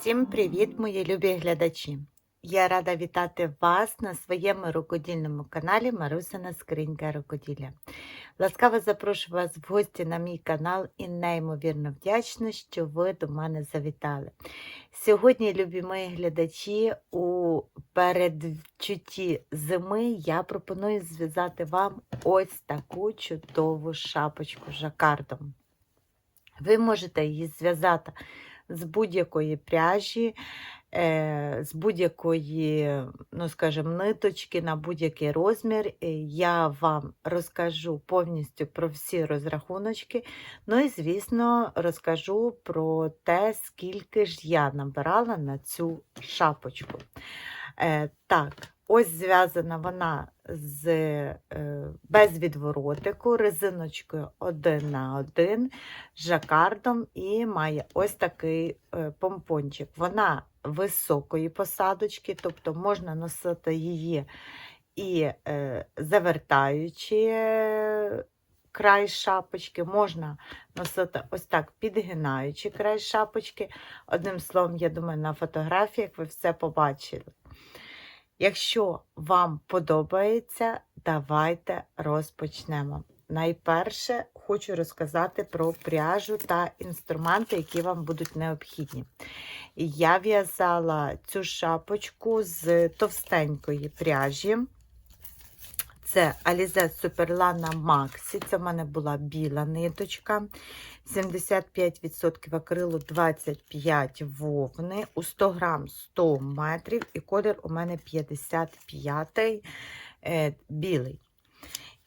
Усім привіт, мої любі глядачі! Я рада вітати вас на своєму рукодільному каналі Марусина Скринька Рукоділля. Ласкаво запрошую вас в гості на мій канал і неймовірно вдячна, що ви до мене завітали. Сьогодні, любі мої глядачі, у передчутті зими я пропоную зв'язати вам ось таку чудову шапочку жакардом. Ви можете її зв'язати з будь-якої пряжі, е, з будь-якої, ну скажімо, ниточки на будь-який розмір. Я вам розкажу повністю про всі розрахуночки. Ну і, звісно, розкажу про те, скільки ж я набирала на цю шапочку. Е, Так, ось зв'язана вона з е, без відворотику, резиночкою 1 на 1 жакардом і має ось такий е, помпончик. Вона високої посадочки, тобто можна носити її і е, завертаючи край шапочки, можна носити ось так, підгинаючи край шапочки. Одним словом, я думаю, на фотографіях ви все побачили. Якщо вам подобається, давайте розпочнемо. Найперше хочу розказати про пряжу та інструменти, які вам будуть необхідні. Я в'язала цю шапочку з товстенької пряжі. Це Alize Superlana Maxi, це в мене була біла ниточка. 75% акрилу, 25 вовни, у 100 грам 100 метрів, і колір у мене 55 е, білий.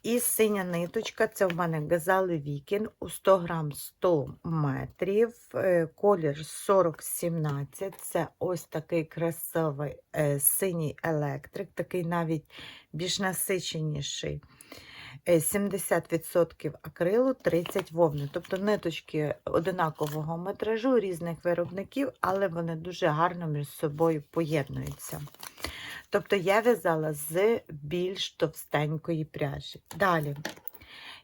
І синя ниточка, це в мене газали Вікін у 100 грам 100 метрів, е, колір 4017. Це ось такий красивий е, синій електрик, такий навіть більш насиченіший. 70% акрилу, 30 вовни. Тобто ниточки одинакового метражу різних виробників, але вони дуже гарно між собою поєднуються. Тобто я в'язала з більш товстенької пряжі. Далі.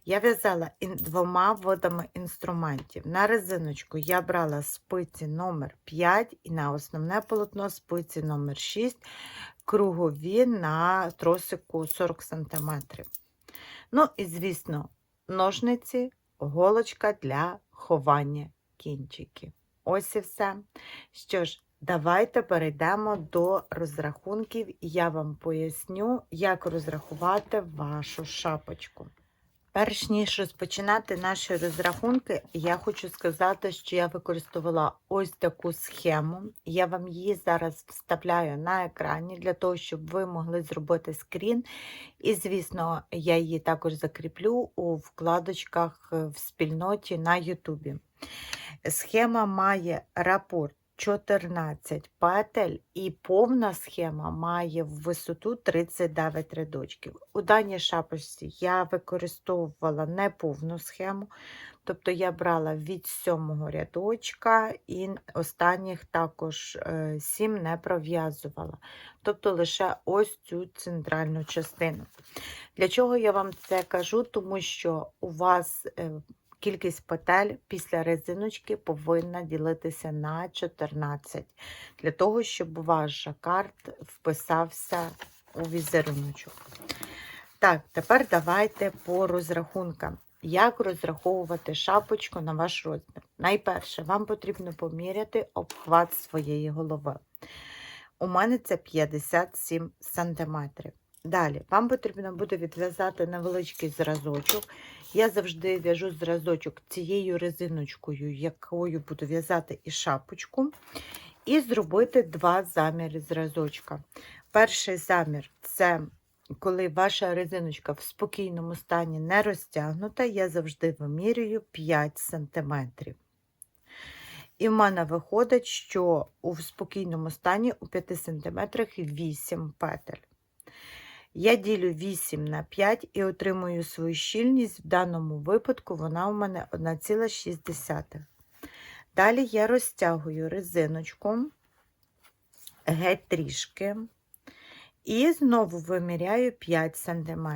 Я в'язала двома видами інструментів. На резиночку я брала спиці номер 5 і на основне полотно спиці номер 6 кругові на тросику 40 см. Ну і, звісно, ножниці, голочка для ховання кінчиків. Ось і все. Що ж, давайте перейдемо до розрахунків, я вам поясню, як розрахувати вашу шапочку. Перш ніж розпочинати наші розрахунки, я хочу сказати, що я використовувала ось таку схему. Я вам її зараз вставляю на екрані для того, щоб ви могли зробити скрін. І, звісно, я її також закріплю у вкладочках в спільноті на Ютубі. Схема має рапорт 14 петель, і повна схема має в висоту 39 рядочків. У даній шапочці я використовувала неповну схему, тобто я брала від сьомого рядочка і останніх також 7 не пров'язувала, тобто лише ось цю центральну частину. Для чого я вам це кажу? Тому що у вас е, Кількість петель після резиночки повинна ділитися на 14, для того, щоб ваш жакард вписався у візеруночок. Так, тепер давайте по розрахункам. Як розраховувати шапочку на ваш розмір? Найперше, вам потрібно поміряти обхват своєї голови. У мене це 57 см. Далі, вам потрібно буде відв'язати невеличкий зразочок. Я завжди в'яжу зразочок цією резиночкою, якою буду в'язати і шапочку, і зробити два заміри зразочка. Перший замір це коли ваша резиночка в спокійному стані не розтягнута, я завжди вимірюю 5 см. І в мене виходить, що у спокійному стані у 5 см 8 петель. Я ділю 8 на 5 і отримую свою щільність. В даному випадку вона у мене 1,6. Далі я розтягую резиночку геть трішки. І знову виміряю 5 см.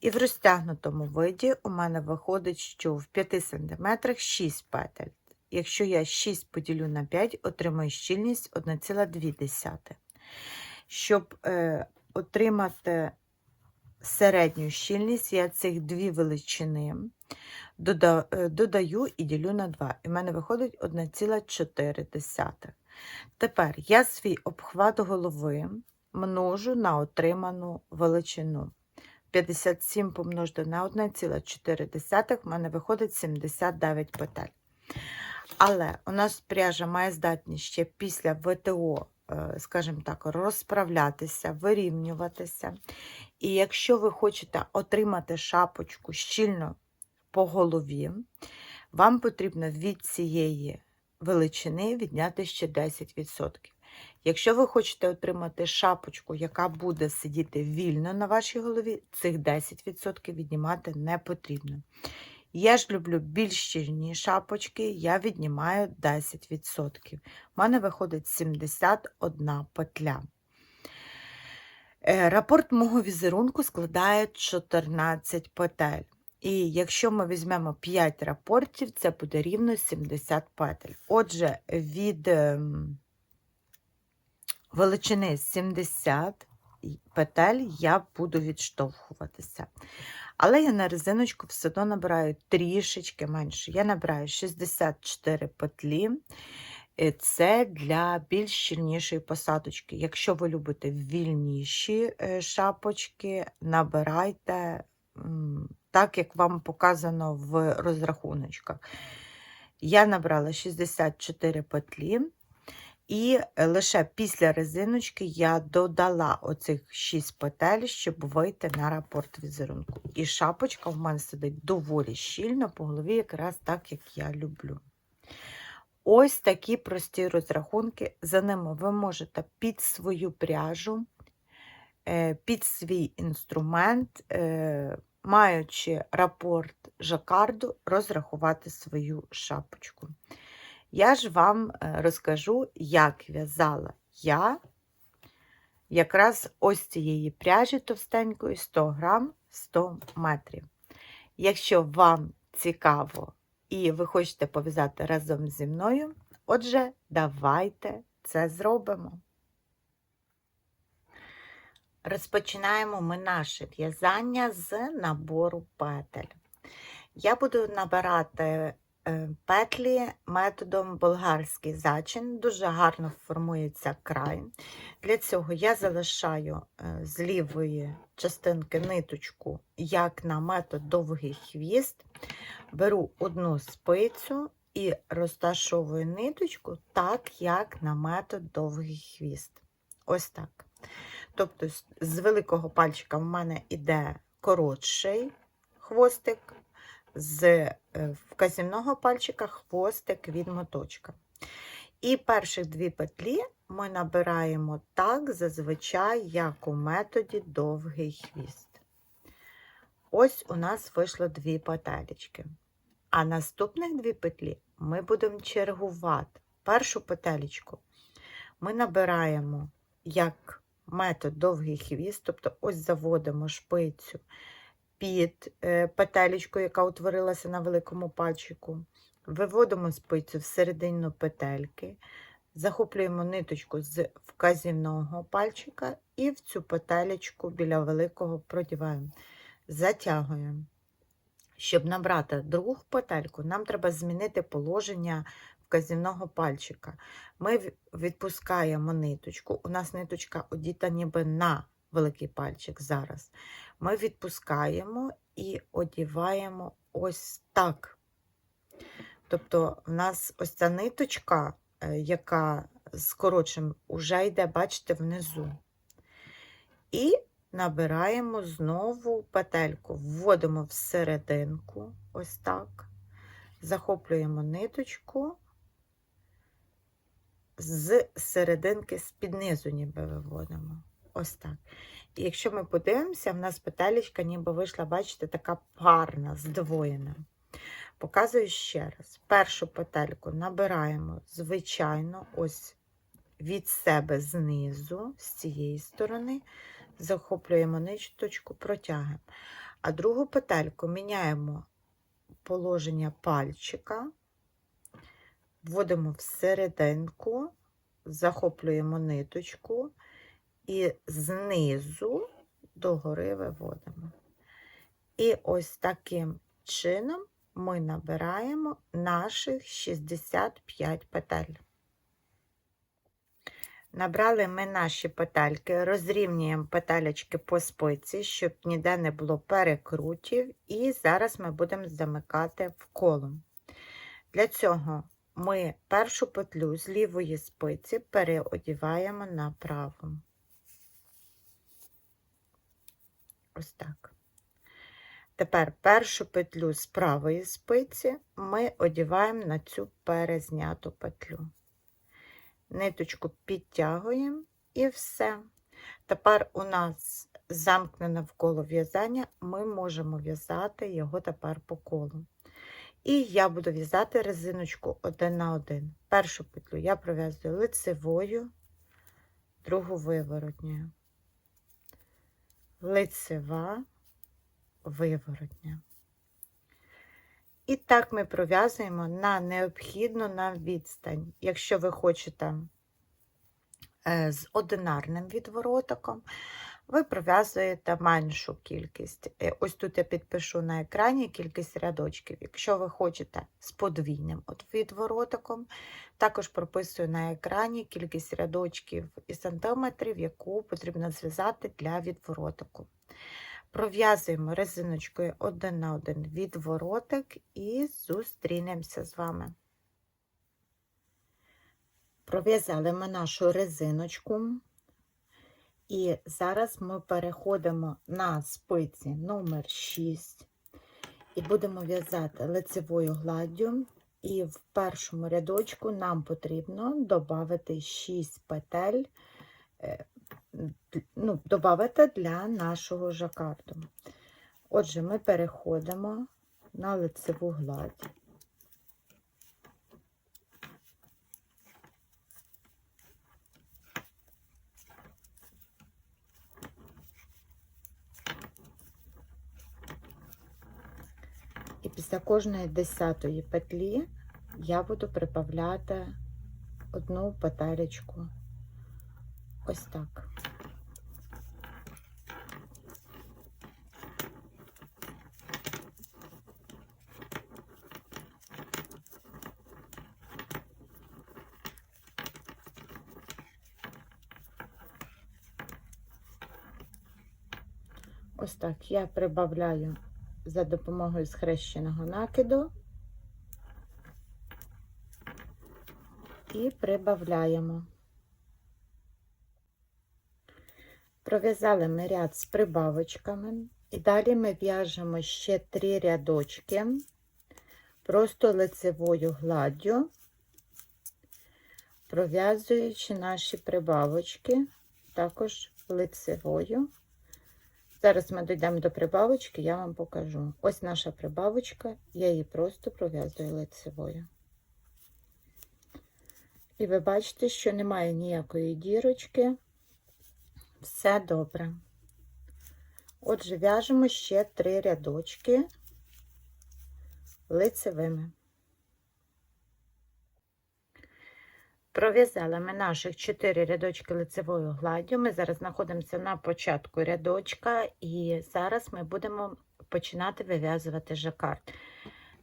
І в розтягнутому виді у мене виходить, що в 5 см 6 петель. Якщо я 6 поділю на 5, отримаю щільність 1,2. Щоб е, отримати середню щільність, я цих дві величини е, додаю і ділю на 2. І в мене виходить 1,4. Тепер я свій обхват голови множу на отриману величину. 57 помножити на 1,4 в мене виходить 79 петель. Але у нас пряжа має здатність ще після ВТО, скажімо так, розправлятися, вирівнюватися. І якщо ви хочете отримати шапочку щільно по голові, вам потрібно від цієї величини відняти ще 10%. Якщо ви хочете отримати шапочку, яка буде сидіти вільно на вашій голові, цих 10% віднімати не потрібно. Я ж люблю більш щільні шапочки, я віднімаю 10%. У мене виходить 71 петля. Е, Рапорт мого візерунку складає 14 петель. І якщо ми візьмемо 5 рапортів, це буде рівно 70 петель. Отже, від ем, величини 70 петель я буду відштовхуватися. Але я на резиночку все одно набираю трішечки менше. Я набираю 64 петлі. І Це для більш щільнішої посадочки. Якщо ви любите вільніші е, шапочки, набирайте так, як вам показано в розрахуночках. Я набрала 64 петлі. І лише після резиночки я додала оцих 6 петель, щоб вийти на рапорт візерунку. І шапочка в мене сидить доволі щільно по голові, якраз так, як я люблю. Ось такі прості розрахунки. За ними ви можете під свою пряжу, е, під свій інструмент, е, маючи рапорт жакарду, розрахувати свою шапочку. Я ж вам е, розкажу, як в'язала я якраз ось цієї пряжі товстенької 100 грам 100 метрів. Якщо вам цікаво і ви хочете пов'язати разом зі мною, отже, давайте це зробимо. Розпочинаємо ми наше в'язання з набору петель. Я буду набирати петлі методом болгарський зачин. Дуже гарно формується край. Для цього я залишаю е, з лівої частинки ниточку, як на метод довгий хвіст, беру одну спицю і розташовую ниточку так, як на метод довгий хвіст. Ось так. Тобто, з великого пальчика в мене йде коротший хвостик з е, вказівного пальчика хвостик від моточка. І перші дві петлі ми набираємо так, зазвичай, як у методі довгий хвіст. Ось у нас вийшло дві петелечки. А наступних дві петлі ми будемо чергувати. Першу петелечку ми набираємо як метод довгий хвіст, тобто ось заводимо шпицю під е, петелечку, яка утворилася на великому пальчику. Виводимо спицю всередину петельки, захоплюємо ниточку з вказівного пальчика і в цю петелечку біля великого продіваємо, затягуємо. Щоб набрати другу петельку, нам треба змінити положення вказівного пальчика. Ми відпускаємо ниточку. У нас ниточка одіта ніби на великий пальчик зараз ми відпускаємо і одіваємо ось так. Тобто, в нас ось ця ниточка, е, яка з коротшим, вже йде, бачите, внизу. І набираємо знову петельку, вводимо всерединку, ось так, захоплюємо ниточку, з серединки з-під низу ніби виводимо. Ось так. Якщо ми подивимося, в нас петелечка ніби вийшла, бачите, така парна, здвоєна. Показую ще раз. Першу петельку набираємо, звичайно, ось від себе знизу, з цієї сторони, захоплюємо ниточку, протягуємо. А другу петельку міняємо положення пальчика, вводимо в серединку, захоплюємо ниточку і знизу догори виводимо. І ось таким чином ми набираємо наших 65 петель. Набрали ми наші петельки, розрівнюємо петелечки по спиці, щоб ніде не було перекрутів, і зараз ми будемо замикати в коло. Для цього ми першу петлю з лівої спиці переодіваємо на праву. Ось так. Тепер першу петлю з правої спиці ми одіваємо на цю перезняту петлю. Ниточку підтягуємо і все. Тепер у нас замкнене вколо в'язання, ми можемо в'язати його тепер по колу. І я буду в'язати резиночку один на один. Першу петлю я пров'язую лицевою, другу виворотньою. Лицева, виворотня. І так ми пров'язуємо на необхідну нам відстань. Якщо ви хочете е, з одинарним відворотиком, ви пров'язуєте меншу кількість. Е, Ось тут я підпишу на екрані кількість рядочків. Якщо ви хочете з подвійним відворотиком, також прописую на екрані кількість рядочків і сантиметрів, яку потрібно зв'язати для відворотику. Пров'язуємо резиночкою один на один відворотик і зустрінемося з вами. Пров'язали ми нашу резиночку. І зараз ми переходимо на спиці номер 6 і будемо в'язати лицевою гладдю. І в першому рядочку нам потрібно додати 6 петель, е, ну, додати для нашого жакарду. Отже, ми переходимо на лицеву гладь. І після кожної десятої петлі я буду прибавляти одну петелечку. Ось так. Ось так я прибавляю за допомогою схрещеного накиду і прибавляємо. Пров'язали ми ряд з прибавочками, і далі ми в'яжемо ще три рядочки просто лицевою гладдю, пров'язуючи наші прибавочки, також лицевою. Зараз ми дійдемо до прибавочки, я вам покажу. Ось наша прибавочка, я її просто пров'язую лицевою. І ви бачите, що немає ніякої дірочки. Все добре. Отже, в'яжемо ще три рядочки лицевими. Пров'язали ми наших 4 рядочки лицевою гладдю. Ми зараз знаходимося на початку рядочка, і зараз ми будемо починати вив'язувати жакард.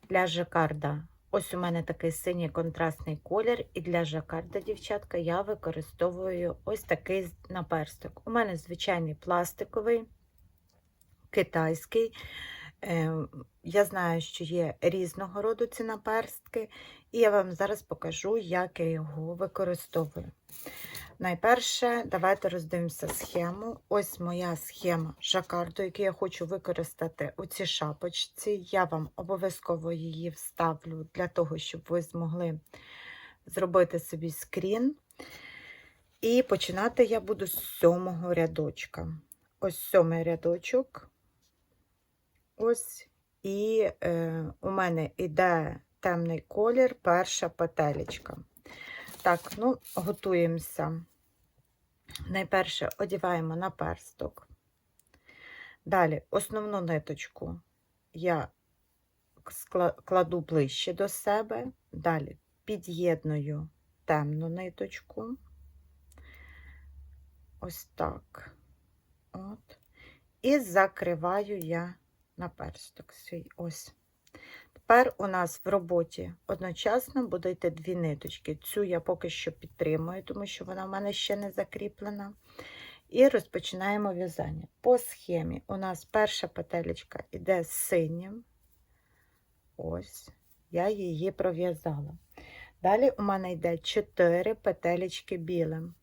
Для жакарда, ось у мене такий синій контрастний колір, і для жакарда, дівчатка, я використовую ось такий наперсток. У мене звичайний пластиковий, китайський. Ем, Я знаю, що є різного роду ці наперстки, і я вам зараз покажу, як я його використовую. Найперше, давайте роздивимося схему. Ось моя схема жакарду, яку я хочу використати у цій шапочці. Я вам обов'язково її вставлю для того, щоб ви змогли зробити собі скрін. І починати я буду з сьомого рядочка. Ось сьомий рядочок. Ось, і е, у мене йде темний колір, перша петелечка. Так, ну, готуємося. Найперше одіваємо на персток. Далі основну ниточку я кладу ближче до себе. Далі під'єдную темну ниточку. Ось так. От. І закриваю я наперсток свій. Ось. Тепер у нас в роботі одночасно буде йти дві ниточки. Цю я поки що підтримую, тому що вона в мене ще не закріплена. І розпочинаємо в'язання. По схемі у нас перша петелечка йде з синім. Ось, я її пров'язала. Далі у мене йде 4 петелечки білим.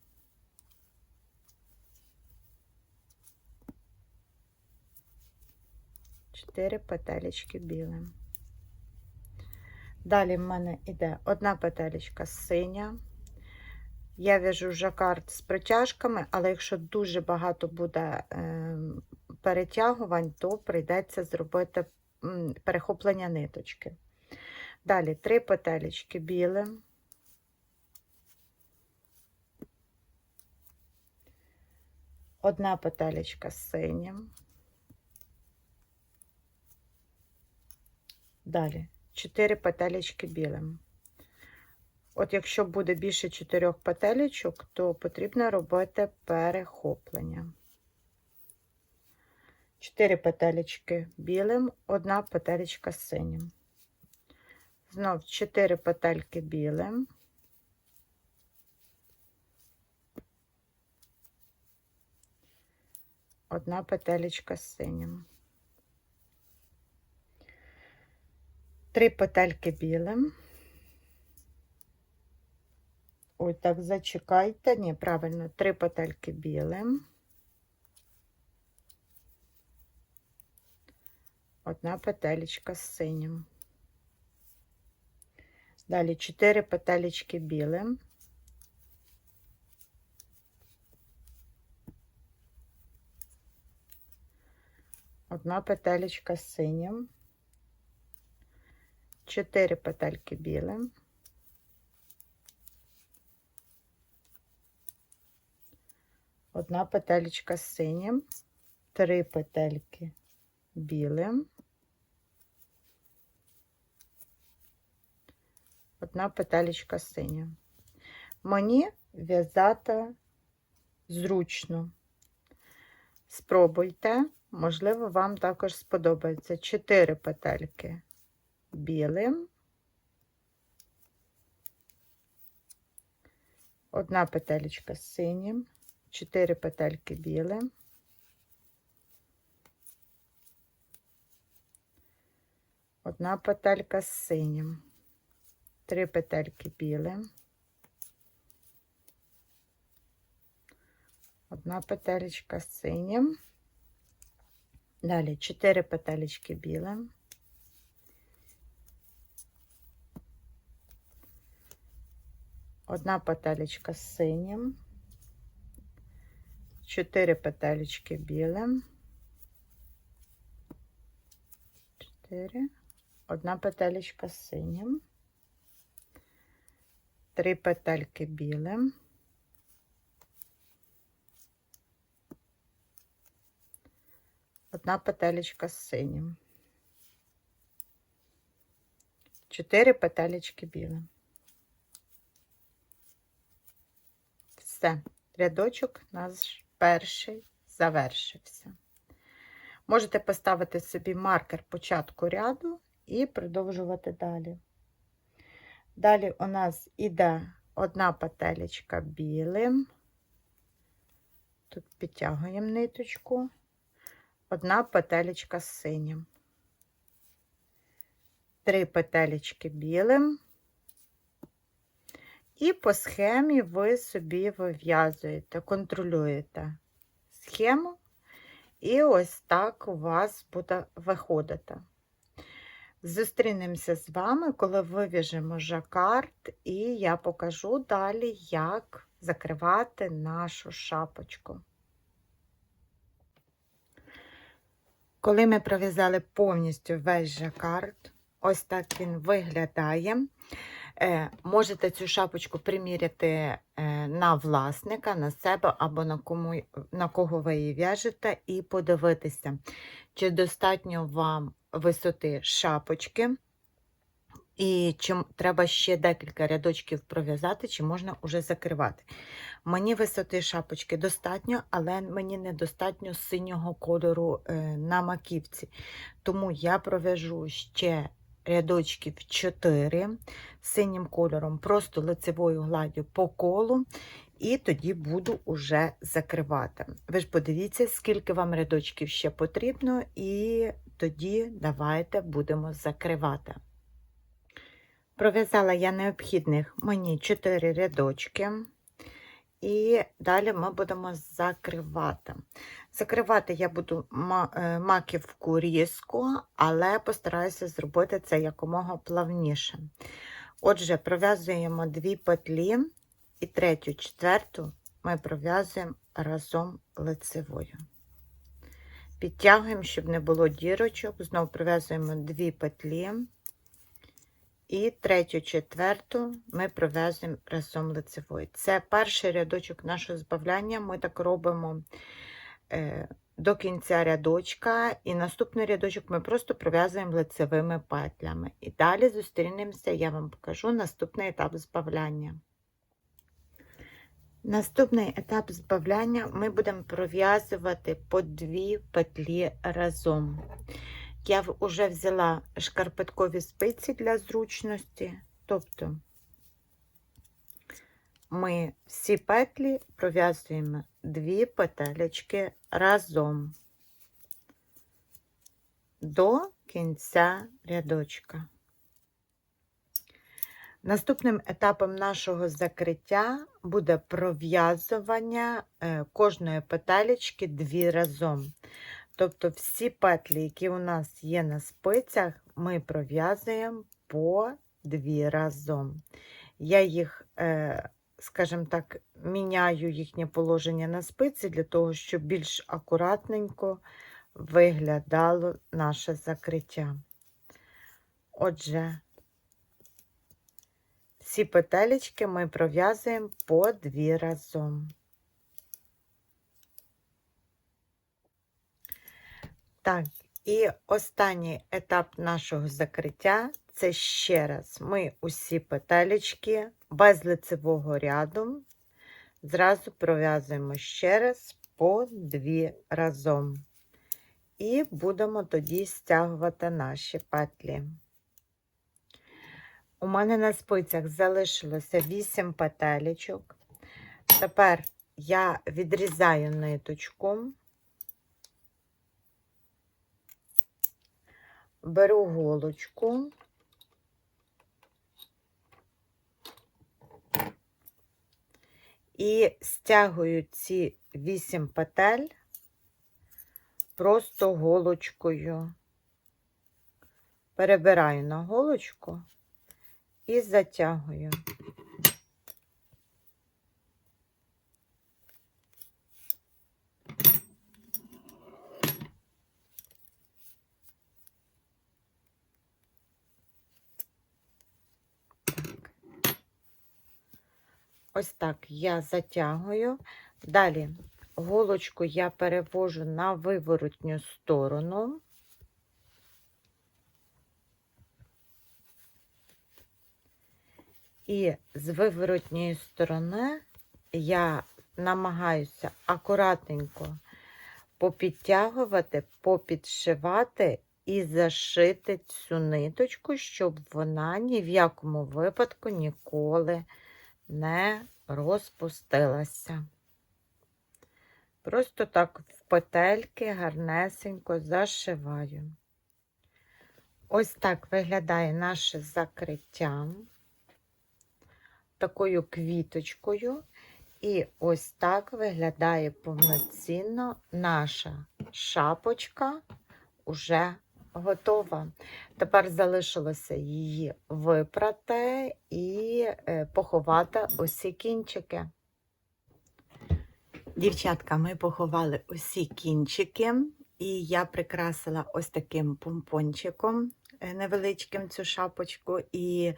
Чотири петелечки білим. Далі в мене йде одна петелечка синя. Я в'яжу жакард з притяжками, але якщо дуже багато буде е, перетягувань, то прийдеться зробити перехоплення ниточки. Далі три петелечки білим. Одна петелечка синім. Далі 4 петелечки білим. От якщо буде більше 4 петелечок, то потрібно робити перехоплення. 4 петелечки білим, одна петелечка синім. Знов 4 петельки білим. Одна петелечка синім. Три петельки білим. Ой, так, зачекайте. Ні, правильно, три петельки білим. Одна петелечка з синім. Далі 4 петелечки білим. Одна петелечка з синім. 4 петельки білим. Одна петелечка з синім, три петельки білим. Одна петелечка синім. Мені в'язати зручно. Спробуйте, можливо, вам також сподобається 4 петельки білим, одна петелечка з синім, 4 петельки білим, одна петелька з синім, 3 петельки білим, одна петелечка з синім, далі 4 петелечки білим, одна петелечка з синім, 4 петелечки білим, 4, одна петелечка з синім, 3 петельки білим, одна петелечка з синім, 4 петелечки білим. Все, рядочок наш перший завершився. Можете поставити собі маркер початку ряду і продовжувати далі. Далі у нас іде одна петелечка білим. Тут підтягуємо ниточку, одна петелечка синім. Три петелечки білим. І по схемі ви собі вив'язуєте, контролюєте схему, і ось так у вас буде виходити. Зустрінемося з вами, коли вив'яжемо жакард, і я покажу далі, як закривати нашу шапочку. Коли ми пров'язали повністю весь жакард, ось так він виглядає. Е, Можете цю шапочку приміряти е, на власника, на себе або на, кому, на кого ви її в'яжете, і подивитися, чи достатньо вам висоти шапочки І чи треба ще декілька рядочків пров'язати, чи можна уже закривати. Мені висоти шапочки достатньо, але мені недостатньо синього кольору е, на маківці. Тому я пров'яжу ще рядочків 4 синім кольором, просто лицевою гладдю по колу, і тоді буду уже закривати. Ви ж подивіться, скільки вам рядочків ще потрібно, і тоді давайте будемо закривати. Пров'язала я необхідних мені 4 рядочки. І далі ми будемо закривати. Закривати я буду е, маківку різко, але постараюся зробити це якомога плавніше. Отже, пров'язуємо дві петлі і третю, четверту ми пров'язуємо разом лицевою. Підтягуємо, щоб не було дірочок. Знову пров'язуємо дві петлі. І третю, четверту ми пров'язуємо разом лицевою. Це перший рядочок нашого збавляння. Ми так робимо е, до кінця рядочка, і наступний рядочок ми просто пров'язуємо лицевими петлями. І далі зустрінемося, я вам покажу наступний етап збавляння. Наступний етап збавляння ми будемо пров'язувати по дві петлі разом. Я вже взяла шкарпеткові спиці для зручності, тобто ми всі петлі пров'язуємо дві петелечки разом до кінця рядочка. Наступним етапом нашого закриття буде пров'язування е, кожної петелечки дві разом. Тобто всі петлі, які у нас є на спицях, ми пров'язуємо по дві разом. Я їх, е, скажімо так, міняю їхнє положення на спиці для того, щоб більш акуратненько виглядало наше закриття. Отже, всі петелечки ми пров'язуємо по дві разом. Так, і останній етап нашого закриття це ще раз ми усі петелечки без лицевого ряду зразу пров'язуємо ще раз по дві разом. І будемо тоді стягувати наші петлі. У мене на спицях залишилося 8 петелечок. Тепер я відрізаю ниточку. Беру голочку. І стягую ці вісім петель просто голочкою. Перебираю на голочку і затягую. Ось так я затягую. Далі голочку я перевожу на виворотню сторону. І з виворотньої сторони я намагаюся акуратненько попідтягувати, попідшивати і зашити цю ниточку, щоб вона ні в якому випадку ніколи не розпустилася. Просто так в петельки гарнесенько зашиваю. Ось так виглядає наше закриття такою квіточкою. І ось так виглядає повноцінно наша шапочка уже готова. Тепер залишилося її випрати і е, поховати усі кінчики. Дівчатка, ми поховали усі кінчики, і я прикрасила ось таким помпончиком е, невеличким цю шапочку, і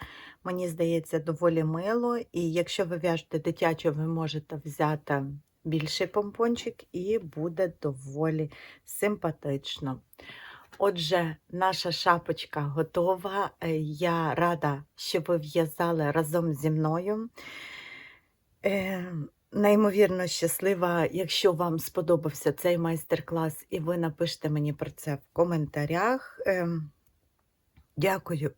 мені здається, доволі мило. І якщо ви в'яжете дитячу, ви можете взяти більший помпончик, і буде доволі симпатично. Отже, наша шапочка готова. Е, Я рада, що ви в'язали разом зі мною. Е, Неймовірно щаслива, якщо вам сподобався цей майстер-клас, і ви напишете мені про це в коментарях. Ем, Дякую.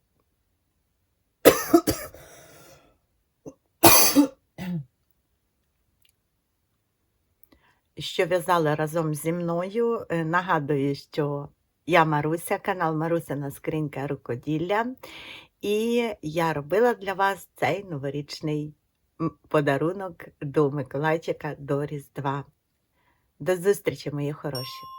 Що в'язали разом зі мною. Е, Нагадую, що я Маруся, канал Марусина Скринька Рукоділля. І я робила для вас цей новорічний подарунок до Миколайчика до Різдва. До зустрічі, мої хороші!